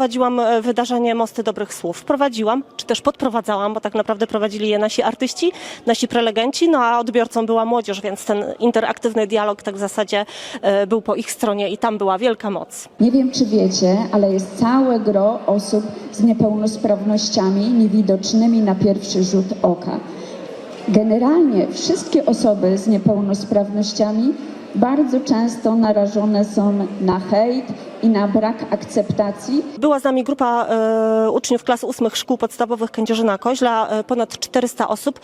prowadziłam e, wydarzenie Mosty Dobrych Słów. Prowadziłam, czy też podprowadzałam, bo tak naprawdę prowadzili je nasi artyści, nasi prelegenci, no a odbiorcą była młodzież, więc ten interaktywny dialog tak w zasadzie e, był po ich stronie i tam była wielka moc. Nie wiem, czy wiecie, ale jest całe gro osób z niepełnosprawnościami niewidocznymi na pierwszy rzut oka. Generalnie wszystkie osoby z niepełnosprawnościami bardzo często narażone są na hejt i na brak akceptacji Była z nami grupa e, uczniów klas ósmych szkół podstawowych Kędzierzyna-Koźla, e, ponad 400 osób.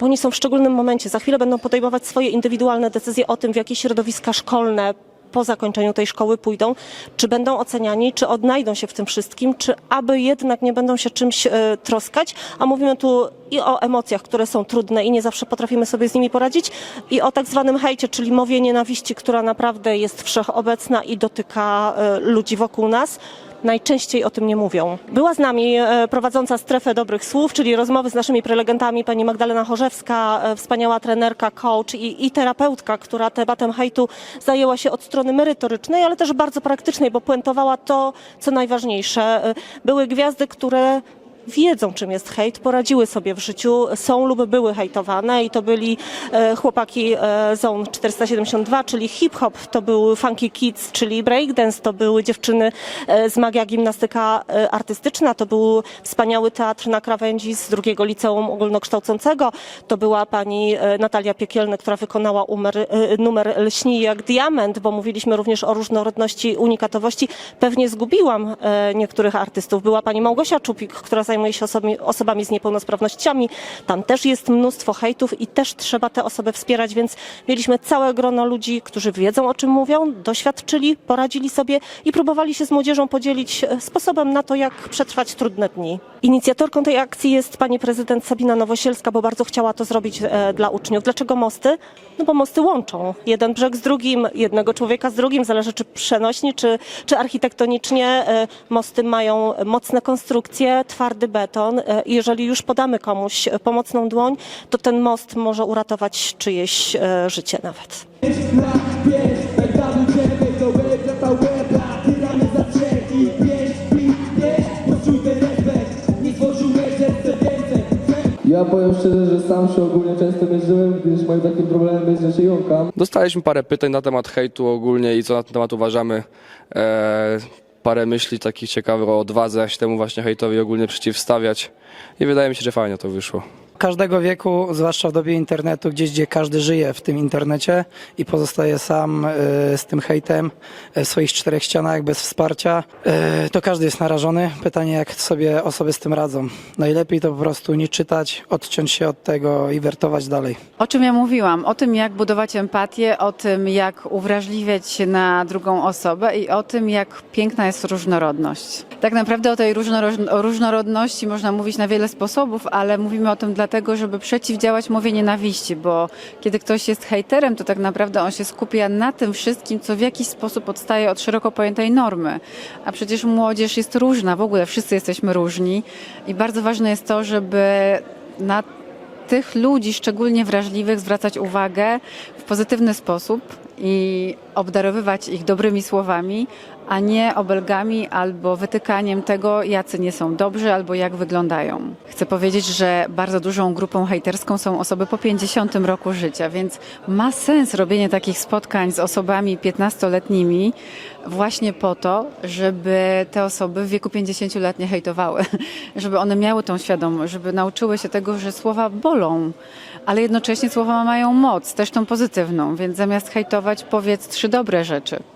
Bo oni są w szczególnym momencie. Za chwilę będą podejmować swoje indywidualne decyzje o tym, w jakie środowiska szkolne po zakończeniu tej szkoły pójdą, czy będą oceniani, czy odnajdą się w tym wszystkim, czy aby jednak nie będą się czymś e, troskać. A mówimy tu i o emocjach, które są trudne i nie zawsze potrafimy sobie z nimi poradzić, i o tak zwanym hejcie, czyli mowie nienawiści, która naprawdę jest wszechobecna i dotyka e, ludzi wokół nas najczęściej o tym nie mówią. Była z nami e, prowadząca strefę dobrych słów, czyli rozmowy z naszymi prelegentami, pani Magdalena Chorzewska, e, wspaniała trenerka, coach i, i terapeutka, która tematem hejtu zajęła się od strony merytorycznej, ale też bardzo praktycznej, bo puentowała to, co najważniejsze. E, Były gwiazdy, które wiedzą, czym jest hejt, poradziły sobie w życiu, są lub były hejtowane i to byli e, chłopaki e, Zone 472, czyli hip-hop, to był Funky Kids, czyli breakdance, to były dziewczyny e, z Magia Gimnastyka e, Artystyczna, to był wspaniały teatr na krawędzi z drugiego liceum ogólnokształcącego, to była pani e, Natalia Piekielny, która wykonała umer, e, numer Lśni jak diament, bo mówiliśmy również o różnorodności, unikatowości. Pewnie zgubiłam e, niektórych artystów. Była pani Małgosia Czupik, która zajmuje się osobami, osobami z niepełnosprawnościami. Tam też jest mnóstwo hejtów i też trzeba te osoby wspierać, więc mieliśmy całe grono ludzi, którzy wiedzą o czym mówią, doświadczyli, poradzili sobie i próbowali się z młodzieżą podzielić e, sposobem na to, jak przetrwać trudne dni. Inicjatorką tej akcji jest pani prezydent Sabina Nowosielska, bo bardzo chciała to zrobić e, dla uczniów. Dlaczego mosty? No bo mosty łączą jeden brzeg z drugim, jednego człowieka z drugim, zależy czy przenośni, czy, czy architektonicznie. E, Mosty mają mocne konstrukcje, twardy beton e, i jeżeli już podamy komuś e, pomocną dłoń, to ten most może uratować czyjeś e, życie nawet. Ja powiem szczerze, że sam się ogólnie często mierzyłem, gdyż moim takim problemem jest, że się jąkam. Dostaliśmy parę pytań na temat hejtu ogólnie i co na ten temat uważamy. E, parę myśli takich ciekawych o odwadze, jak się temu właśnie hejtowi ogólnie przeciwstawiać. I wydaje mi się, że fajnie to wyszło. Każdego wieku, zwłaszcza w dobie internetu, gdzieś gdzie każdy żyje w tym internecie i pozostaje sam e, z tym hejtem e, w swoich czterech ścianach bez wsparcia, e, to każdy jest narażony. Pytanie, jak sobie osoby z tym radzą. Najlepiej to po prostu nie czytać, odciąć się od tego i wertować dalej. O czym ja mówiłam? O tym, jak budować empatię, o tym, jak uwrażliwiać się na drugą osobę i o tym, jak piękna jest różnorodność. Tak naprawdę o tej różnorodności można mówić na wiele sposobów, ale mówimy o tym dlatego, żeby przeciwdziałać mowie nienawiści, bo kiedy ktoś jest hejterem, to tak naprawdę on się skupia na tym wszystkim, co w jakiś sposób odstaje od szeroko pojętej normy. A przecież młodzież jest różna, w ogóle wszyscy jesteśmy różni i bardzo ważne jest to, żeby na tych ludzi szczególnie wrażliwych zwracać uwagę w pozytywny sposób i obdarowywać ich dobrymi słowami, a nie obelgami albo wytykaniem tego, jacy nie są dobrzy albo jak wyglądają. Chcę powiedzieć, że bardzo dużą grupą hejterską są osoby po 50 roku życia, więc ma sens robienie takich spotkań z osobami 15-letnimi właśnie po to, żeby te osoby w wieku 50 lat nie hejtowały, żeby one miały tą świadomość, żeby nauczyły się tego, że słowa bolą, ale jednocześnie słowa mają moc, też tą pozytywną, więc zamiast hejtować powiedz trzy dobre rzeczy.